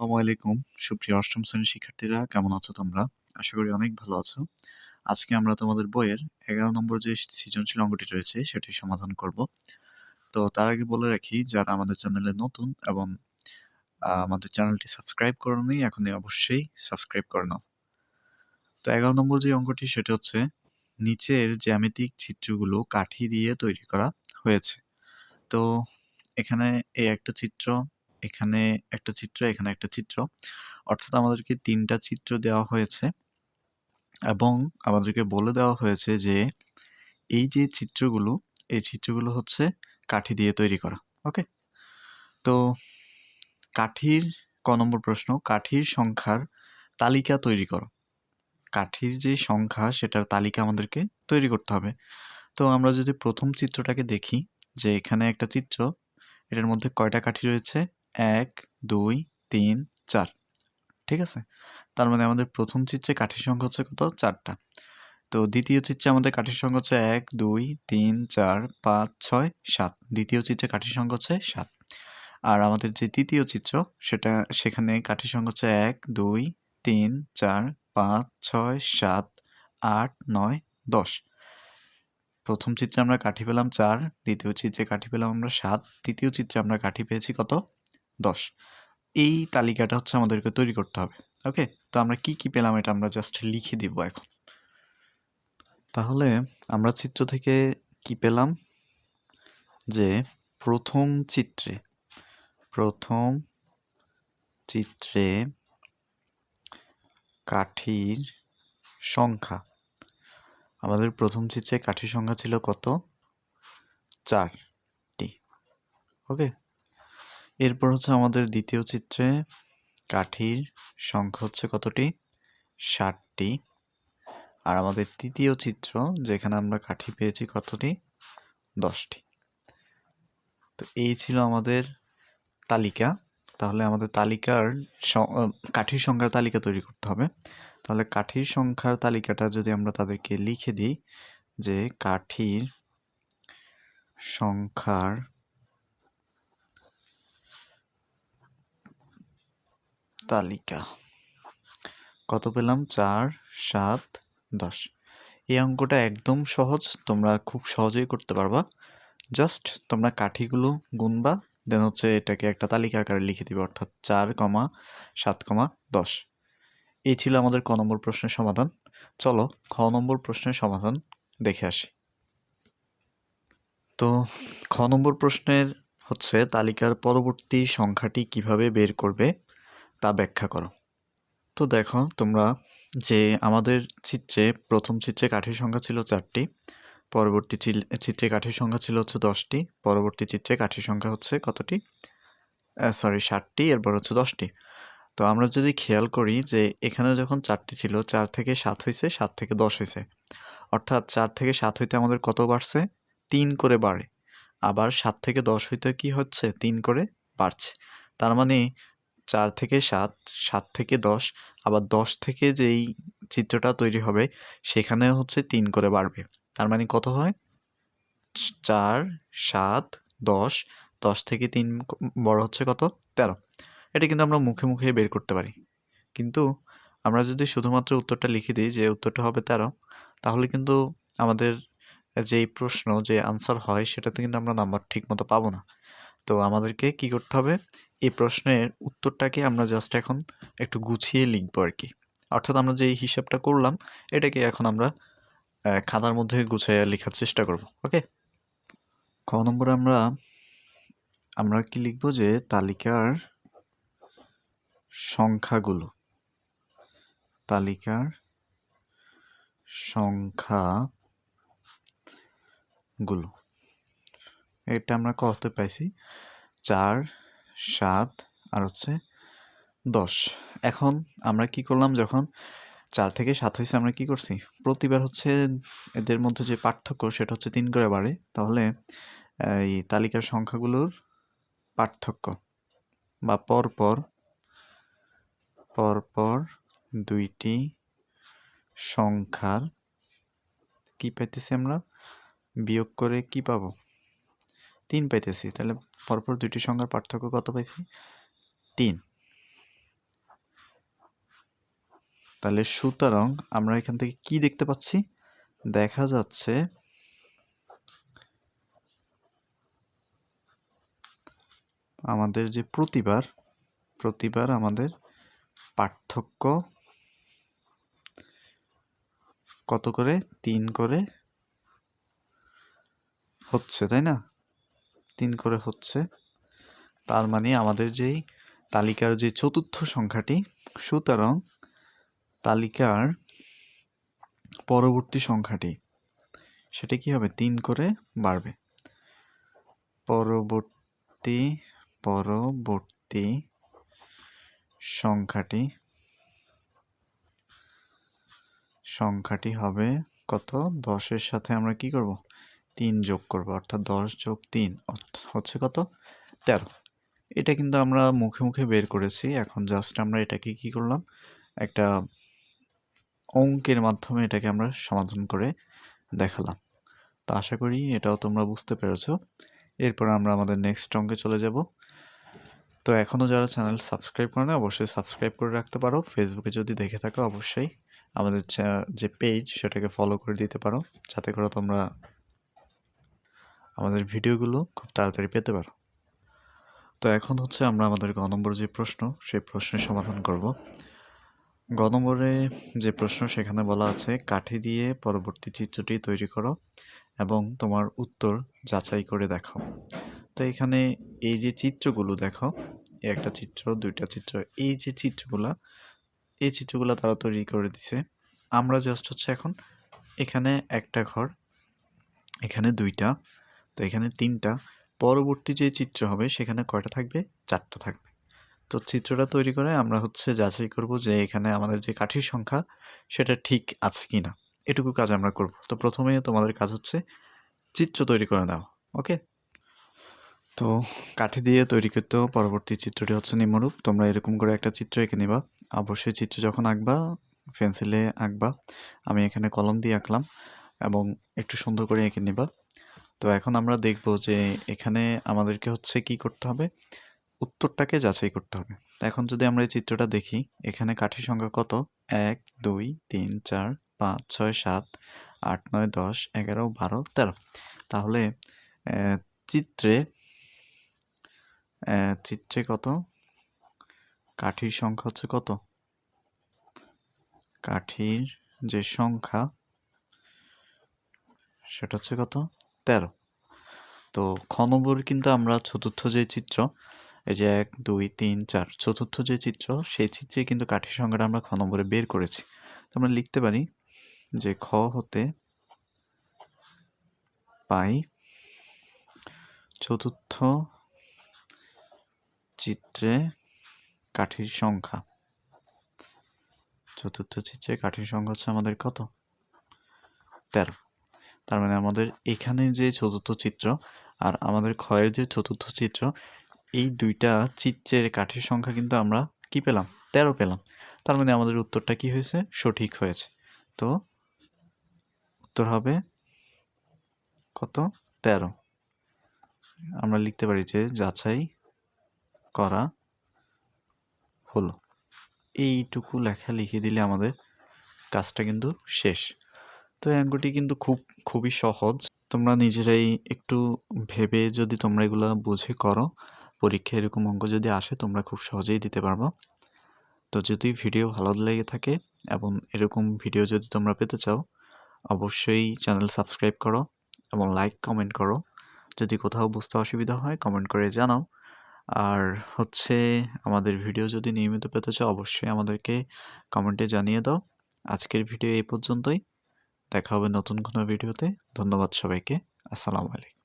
আসসালামু আলাইকুম। সুপ্রিয় অষ্টম শ্রেণির শিক্ষার্থীরা, কেমন আছো তোমরা? আশা করি অনেক ভালো আছো। আজকে আমরা তোমাদের বইয়ের এগারো নম্বর যে সৃজনশীল অঙ্গটি রয়েছে, সেটি সমাধান করব। তো তার আগে বলে রাখি, যারা আমাদের চ্যানেলে নতুন এবং আমাদের চ্যানেলটি সাবস্ক্রাইব করোনি এখনই অবশ্যই সাবস্ক্রাইব করে নাও। তো এগারো নম্বর যে অঙ্কটি, সেটা হচ্ছে, নিচের জ্যামিতিক চিত্রগুলো কাঠি দিয়ে তৈরি করা হয়েছে। তো এখানে এই একটা চিত্র এখানে একটা চিত্র, এখানে একটা চিত্র। অর্থাৎ আমাদেরকে তিনটা চিত্র দেওয়া হয়েছে এবং আমাদেরকে বলে দেওয়া হয়েছে যে, এই যে চিত্রগুলো, এই চিত্রগুলো হচ্ছে কাঠি দিয়ে তৈরি করা, ওকে? তো কাঠির ক নম্বর প্রশ্ন, কাঠির সংখ্যার তালিকা তৈরি করো। কাঠির যে সংখ্যা, সেটার তালিকা আমাদেরকে তৈরি করতে হবে। তো আমরা যদি প্রথম চিত্রটাকে দেখি, যে এখানে একটা চিত্র, এটার মধ্যে কয়টা কাঠি রয়েছে? এক, দুই, তিন, চার। ঠিক আছে? তার মানে আমাদের প্রথম চিত্রে কাঠির সংখ্যা হচ্ছে কত? চারটা। তো দ্বিতীয় চিত্রে আমাদের কাঠির সংখ্যা হচ্ছে এক, দুই, তিন, চার, পাঁচ, ছয়, সাত। দ্বিতীয় চিত্রে কাঠির সংখ্যা হচ্ছে সাত। আর আমাদের যে তৃতীয় চিত্র, সেটা, সেখানে কাঠির সংখ্যা হচ্ছে এক, দুই, তিন, চার, পাঁচ, ছয়, সাত, আট, নয়, দশ। প্রথম চিত্রে আমরা কাঠি পেলাম চার, দ্বিতীয় চিত্রে কাঠি পেলাম আমরা সাত, তৃতীয় চিত্রে আমরা কাঠি পেয়েছি কত? দশ। এই তালিকাটা হচ্ছে আমাদেরকে তৈরি করতে হবে, ওকে? তো আমরা কি কি পেলাম এটা আমরা জাস্ট লিখে দিব এখন। তাহলে আমরা চিত্র থেকে কি পেলাম? যে প্রথম চিত্রে প্রথম চিত্রে কাঠির সংখ্যা। আমাদের প্রথম চিত্রে কাঠির সংখ্যা ছিল কত? চারটি, ওকে? এরপর হচ্ছে আমাদের দ্বিতীয় চিত্রে কাঠির সংখ্যা হচ্ছে কতটি? ষাটটি। আর আমাদের তৃতীয় চিত্র, যেখানে আমরা কাঠি পেয়েছি কতটি? দশটি। তো এই ছিল আমাদের তালিকা। তাহলে আমাদের তালিকার কাঠির সংখ্যার তালিকা তৈরি করতে হবে। তাহলে কাঠির সংখ্যার তালিকাটা যদি আমরা তাদেরকে লিখে দিই, যে কাঠির সংখ্যার তালিকা। কত পেলাম? চার, সাত, দশ। এই অঙ্কটা একদম সহজ, তোমরা খুব সহজেই করতে পারবা। জাস্ট তোমরা কাঠিগুলো গুনবা, দেন হচ্ছে এটাকে একটা তালিকা আকারে লিখে দিবে, অর্থাৎ চার কমা, সাত কমা, দশ। এই ছিল আমাদের ক নম্বর প্রশ্নের সমাধান। চলো খ নম্বর প্রশ্নের সমাধান দেখে আসি। তো খ নম্বর প্রশ্নের হচ্ছে তালিকার পরবর্তী সংখ্যাটি কীভাবে বের করবে? তা ব্যাখ্যা করো। তো দেখো, তোমরা যে আমাদের চিত্রে, প্রথম চিত্রে কাঠির সংখ্যা ছিল চারটি, পরবর্তী চিত্রে কাঠির সংখ্যা ছিল হচ্ছে দশটি, পরবর্তী চিত্রে কাঠির সংখ্যা হচ্ছে কতটি? সরি ষাটটি, এরপর হচ্ছে দশটি। তো আমরা যদি খেয়াল করি যে এখানে যখন চারটি ছিল, চার থেকে সাত হয়েছে সাত থেকে দশ হয়েছে অর্থাৎ চার থেকে সাত হইতে আমাদের কত বাড়ছে? তিন করে বাড়ে। আবার সাত থেকে দশ হইতে কি হচ্ছে? তিন করে বাড়ছে। তার মানে চার থেকে সাত সাত থেকে দশ, আবার দশ থেকে যেই চিত্রটা তৈরি হবে সেখানে হচ্ছে তিন করে বাড়বে। তার মানে কত হয়? চার, সাত, দশ দশ থেকে তিন বড় হচ্ছে কত? তেরো। এটা কিন্তু আমরা মুখে মুখে বের করতে পারি। কিন্তু আমরা যদি শুধুমাত্র উত্তরটা লিখে দিই যে উত্তরটা হবে তেরো, তাহলে কিন্তু আমাদের যেই প্রশ্ন, যে আনসার হয় সেটাতে কিন্তু আমরা নাম্বার ঠিক মতো পাবো না। তো আমাদেরকে কি করতে হবে? এই প্রশ্নের উত্তরটাকে আমরা জাস্ট এখন একটু গুছিয়ে লিখব আর কি। অর্থাৎ আমরা যে হিসাবটা করলাম, এটাকে এখন আমরা খাতার মধ্যে গুছিয়ে লেখার চেষ্টা করব ওকে ক নম্বরে আমরা আমরা কি লিখব যে তালিকার সংখ্যাগুলো তালিকার সংখ্যাগুলো, এটা আমরা কত পাইছি? চার সাত আর হচ্ছে দশ। এখন আমরা কি করলাম যখন চার থেকে সাত হয়েছে আমরা কি করছি? প্রতিবার হচ্ছে এদের মধ্যে যে পার্থক্য সেটা হচ্ছে তিন করে বাড়ে। তাহলে, এই তালিকার সংখ্যাগুলোর পার্থক্য। বা পরপর পরপর দুইটি সংখ্যার কি পাইতেছি আমরা? বিয়োগ করে কি পাবো? তিন পাইতেছি। তাহলে পরপর দুইটি সংখ্যার পার্থক্য কত পাইছি? তিন। তাহলে সুতরাং আমরা এখান থেকে কি দেখতে পাচ্ছি? দেখা যাচ্ছে আমাদের যে প্রতিবার প্রতিবার আমাদের পার্থক্য কত করে? তিন করে হচ্ছে, তাই না? তিন করে হচ্ছে। তার মানে আমাদের যেই তালিকার যে চতুর্থ সংখ্যাটি, সুতরাং তালিকার পরবর্তী সংখ্যাটি, সেটা কি হবে? তিন করে বাড়বে। পরবর্তী পরবর্তী সংখ্যাটি সংখ্যাটি হবে কত? দশের সাথে আমরা কি করব? তিন যোগ করব, অর্থাৎ দশ যোগ তিন হচ্ছে কত? তেরো। এটা কিন্তু আমরা মুখে মুখে বের করেছি, এখন জাস্ট আমরা এটাকে কি করলাম? একটা অঙ্কের মাধ্যমে এটাকে আমরা সমাধান করে দেখালাম। তো আশা করি এটাও তোমরা বুঝতে পেরেছ। এরপর আমরা আমাদের নেক্সট অঙ্কে চলে যাব। তো এখনও যারা চ্যানেল সাবস্ক্রাইব করে না অবশ্যই সাবস্ক্রাইব করে রাখতে পারো। ফেসবুকে যদি দেখে থাকো, অবশ্যই আমাদের যে পেজ সেটাকে ফলো করে দিতে পারো। যাতে করে তোমরা আমাদের ভিডিওগুলো খুব তাড়াতাড়ি পেতে পারো। তো এখন হচ্ছে আমরা আমাদের গ নম্বর যে প্রশ্ন, সেই প্রশ্নের সমাধান করব। গ নম্বরে যে প্রশ্ন, সেখানে বলা আছে, কাঠি দিয়ে পরবর্তী চিত্রটি তৈরি করো এবং তোমার উত্তর যাচাই করে দেখাও তো এখানে এই যে চিত্রগুলো দেখো একটা চিত্র, দুইটা চিত্র, এই যে চিত্রগুলা, এই চিত্রগুলো তারা তৈরি করে দিছে। আমরা জাস্ট হচ্ছে এখন এখানে একটা ঘর, এখানে দুইটা তো এখানে তিনটা। পরবর্তী যে চিত্র হবে, সেখানে কয়টা থাকবে? চারটা থাকবে। তো চিত্রটা তৈরি করে আমরা হচ্ছে যাচাই করব যে এখানে আমাদের যে কাঠির সংখ্যা, সেটা ঠিক আছে কি না এটুকু কাজ আমরা করব। তো প্রথমে তোমাদের কাজ হচ্ছে চিত্র তৈরি করে নাও, ওকে? তো কাঠি দিয়ে তৈরি করতেও পরবর্তী চিত্রটি হচ্ছে নিম্নরূপ। তোমরা এরকম করে একটা চিত্র এঁকে নিবা। অবশ্যই চিত্র যখন আঁকবা, পেন্সিলে আঁকবা, আমি এখানে কলম দিয়ে আঁকলাম এবং একটু সুন্দর করে এঁকে নিবা। তো এখন আমরা দেখব যে এখানে আমাদেরকে হচ্ছে কি করতে হবে? উত্তরটাকে যাচাই করতে হবে। এখন যদি আমরা এই চিত্রটা দেখি, এখানে কাঠির সংখ্যা কত? এক, দুই, তিন, চার, পাঁচ, ছয়, সাত, আট, নয়, দশ, এগারো, বারো, তেরো। তাহলে চিত্রে চিত্রে কত? কাঠির সংখ্যা হচ্ছে কত? কাঠির যে সংখ্যা, সেটা হচ্ছে কত? তেরো। তো খ নম্বর কিন্তু আমরা চতুর্থ যে চিত্র, এই যে এক, দুই, তিন, চার, চতুর্থ যে চিত্র, সেই চিত্রে কিন্তু কাঠির সংখ্যাটা আমরা খ নম্বরে বের করেছি। তো আমরা লিখতে পারি যে খ হতে পাই চতুর্থ চিত্রে কাঠির সংখ্যা। চতুর্থ চিত্রে কাঠির সংখ্যা হচ্ছে আমাদের কত? তেরো। তার মানে আমাদের এখানে যে চতুর্থ চিত্র আর আমাদের ক্ষয়ের যে চতুর্থ চিত্র, এই দুইটা চিত্রের কাঠের সংখ্যা কিন্তু আমরা কি পেলাম? তেরো পেলাম। তার মানে আমাদের উত্তরটা কি হয়েছে? সঠিক হয়েছে। তো উত্তর হবে কত? তেরো। আমরা লিখতে পারি যে যাচাই করা হলো। এইটুকু লেখা লিখে দিলে আমাদের কাজটা কিন্তু শেষ। তো এই অঙ্কটি কিন্তু খুব, খুবই সহজ। তোমরা নিজেরাই একটু ভেবে যদি তোমরা এগুলো বুঝে করো, পরীক্ষায় এরকম অঙ্ক যদি আসে, তোমরা খুব সহজেই দিতে পারব। তো যদি ভিডিও ভালো লেগে থাকে এবং এরকম ভিডিও যদি তোমরা পেতে চাও, অবশ্যই চ্যানেল সাবস্ক্রাইব করো এবং লাইক, কমেন্ট করো। যদি কোথাও বুঝতে অসুবিধা হয়, কমেন্ট করে জানাও। আর হচ্ছে, আমাদের ভিডিও যদি নিয়মিত পেতে চাও, অবশ্যই আমাদেরকে কমেন্টে জানিয়ে দাও। আজকের ভিডিও এই পর্যন্তই। দেখা হবে নতুন কোনো ভিডিওতে। ধন্যবাদ সবাইকে। আসসালামু আলাইকুম।